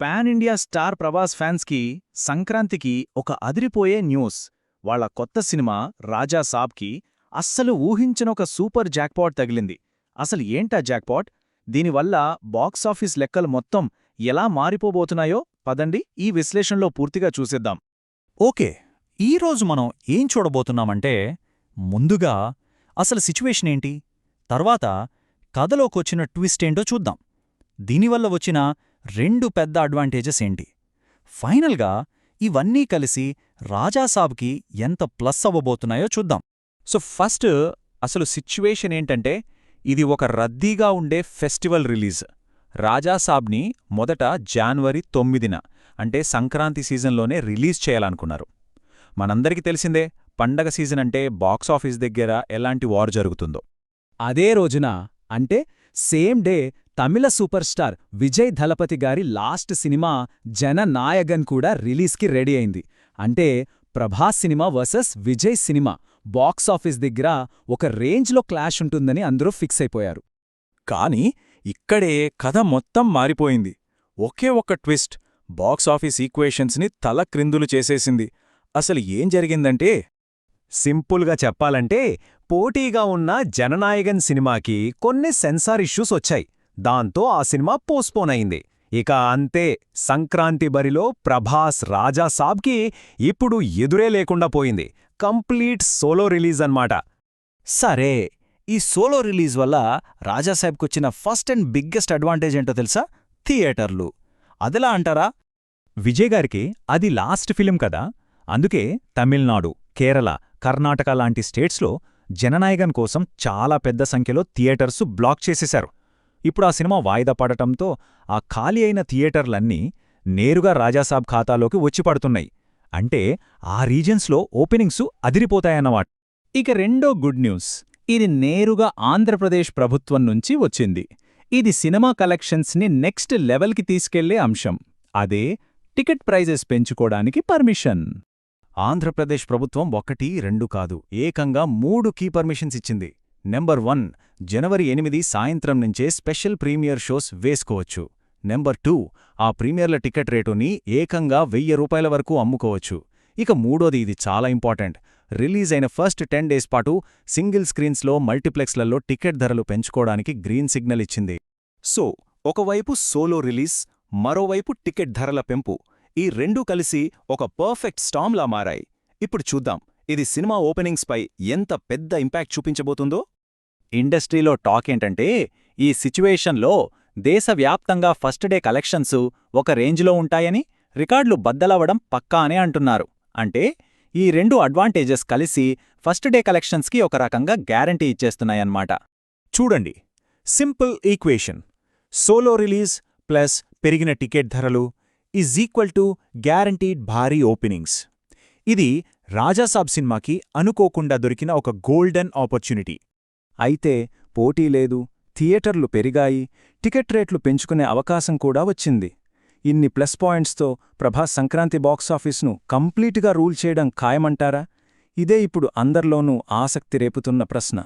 Pan India star Prabhas ఫ్యాన్స్కి సంక్రాంతికి ఒక అదిరిపోయే న్యూస్. వాళ్ళ కొత్త సినిమా రాజా సాబ్కి అస్సలు ఊహించనొక సూపర్ జాక్పాట్ తగిలింది. అసలు ఏంటా జాక్పాట్? దీనివల్ల బాక్సాఫీస్ లెక్కలు మొత్తం ఎలా మారిపోబోతున్నాయో పదండి ఈ విశ్లేషణలో పూర్తిగా చూసేద్దాం. ఓకే ఈరోజు మనం ఏం చూడబోతున్నామంటే ముందుగా అసలు సిచ్యువేషన్ ఏంటి? తర్వాత కథలోకొచ్చిన ట్విస్ట్ ఏంటో చూద్దాం. దీనివల్ల వచ్చిన రెండు పెద్ద అడ్వాంటేజెస్ ఏంటి? ఫైనల్గా ఇవన్నీ కలిసి రాజాసాబ్కి ఎంత ప్లస్ అవ్వబోతున్నాయో చూద్దాం. సో ఫస్ట్ అసలు సిచ్యువేషన్ ఏంటంటే ఇది ఒక రద్దీగా ఉండే ఫెస్టివల్ రిలీజ్ రాజాసాబ్ని మొదట జాన్వరి తొమ్మిదిన అంటే సంక్రాంతి సీజన్లోనే రిలీజ్ చేయాలనుకున్నారు. మనందరికీ తెలిసిందే పండగ సీజన్ అంటే బాక్సాఫీస్ దగ్గర ఎలాంటి వార్ జరుగుతుందో. అదే రోజున అంటే సేమ్ డే తమిళ సూపర్ స్టార్ విజయ్ దళపతి గారి లాస్ట్ సినిమా జననాయగన్ కూడా రిలీజ్కి రెడీ అయింది. అంటే Prabhas cinema versus Vijay cinema. Box office దగ్గర ఒక రేంజ్లో క్లాష్ ఉంటుందని అందరూ ఫిక్స్ అయిపోయారు. కానీ ఇక్కడే కథ మొత్తం మారిపోయింది. ఒకే ఒక్క ట్విస్ట్ బాక్సాఫీస్ ఈక్వేషన్స్ని తలక్రిందులు చేసేసింది. అసలు ఏం జరిగిందంటే? సింపుల్గా చెప్పాలంటే పోటీగా ఉన్న జననాయగన్ సినిమాకి కొన్ని సెన్సార్ ఇష్యూస్ వచ్చాయి. దాంతో ఆ సినిమా పోస్ట్పోన్ అయింది. ఇక అంతే సంక్రాంతి బరిలో ప్రభాస్ రాజాసాబ్కి ఇప్పుడు ఎదురే లేకుండా పోయింది. కంప్లీట్ సోలో రిలీజ్ అన్నమాట. సరే ఈ సోలో రిలీజ్ వల్ల రాజాసాబ్కొచ్చిన ఫస్ట్ అండ్ బిగ్గెస్ట్ అడ్వాంటేజ్ ఏంటో తెలుసా? థియేటర్లు. అదిలా అంటారా? విజయ్ గారికి అది లాస్ట్ ఫిలిం కదా. అందుకే తమిళనాడు కేరళ కర్ణాటక లాంటి స్టేట్స్లో జననాయగన్ కోసం చాలా పెద్ద సంఖ్యలో థియేటర్సు బ్లాక్ చేసేశారు. ఇప్పుడు ఆ సినిమా వాయిదా పడటంతో ఆ ఖాళీ అయిన థియేటర్లన్నీ నేరుగా రాజాసాబ్ ఖాతాలోకి వచ్చి పడుతున్నాయి. అంటే ఆ రీజన్స్లో ఓపెనింగ్సు అదిరిపోతాయన్నమాట. ఇక రెండో గుడ్ న్యూస్. ఇది నేరుగా ఆంధ్రప్రదేశ్ ప్రభుత్వం నుంచి వచ్చింది. ఇది సినిమా కలెక్షన్స్ని నెక్స్ట్ లెవెల్కి తీసుకెళ్ళే అంశం. అదే టికెట్ ప్రైజెస్ పెంచుకోడానికి పర్మిషన్. ఆంధ్రప్రదేశ్ ప్రభుత్వం ఒకటి రెండు కాదు ఏకంగా మూడు కీ పర్మిషన్స్ ఇచ్చింది. నెంబర్ వన్ జనవరి ఎనిమిది సాయంత్రం నుంచే స్పెషల్ ప్రీమియర్ షోస్ వేసుకోవచ్చు. నెంబర్ టూ ఆ ప్రీమియర్ల టికెట్ రేటుని ఏకంగా వెయ్యి రూపాయల వరకు అమ్ముకోవచ్చు. ఇక మూడోది ఇది చాలా ఇంపార్టెంట్. రిలీజ్ అయిన ఫస్ట్ టెన్ డేస్ పాటు సింగిల్ స్క్రీన్స్లో మల్టీప్లెక్స్లలో టికెట్ ధరలు పెంచుకోవడానికి గ్రీన్ సిగ్నల్ ఇచ్చింది. సో ఒకవైపు సోలో రిలీజ్ మరోవైపు టికెట్ ధరల పెంపు. ఈ రెండూ కలిసి ఒక పర్ఫెక్ట్ స్టామ్లా మారాయి. ఇప్పుడు చూద్దాం. ఇది సినిమా ఓపెనింగ్స్పై ఎంత పెద్ద ఇంపాక్ట్ చూపించబోతుందో? ఇండస్ట్రీలో టాక్ ఏంటంటే ఈ సిచ్యువేషన్లో దేశవ్యాప్తంగా ఫస్ట్ డే కలెక్షన్సు ఒక రేంజ్లో ఉంటాయని రికార్డులు బద్దలవడం పక్కా అనే అంటున్నారు. అంటే ఈ రెండు అడ్వాంటేజెస్ కలిసి ఫస్ట్ డే కలెక్షన్స్కి ఒక రకంగా గ్యారంటీ ఇచ్చేస్తున్నాయన్నమాట. చూడండి simple equation. Solo release plus పెరిగిన టికెట్ ధరలు ఈజ్ ఈక్వల్ టు గ్యారంటీడ్ భారీ ఓపెనింగ్స్. ఇది రాజాసాబ్ సినిమాకి అనుకోకుండా దొరికిన ఒక గోల్డెన్ ఆపర్చునిటీ. అయితే పోటీ లేదు థియేటర్లు పెరిగాయి టికెట్ రేట్లు పెంచుకునే అవకాశం కూడా వచ్చింది. ఇన్ని ప్లస్ పాయింట్స్తో ప్రభాస్ సంక్రాంతి బాక్సాఫీస్ను కంప్లీట్గా రూల్ చేయడం ఖాయమంటారా? ఇదే ఇప్పుడు అందర్లోనూ ఆసక్తి రేపుతున్న ప్రశ్న.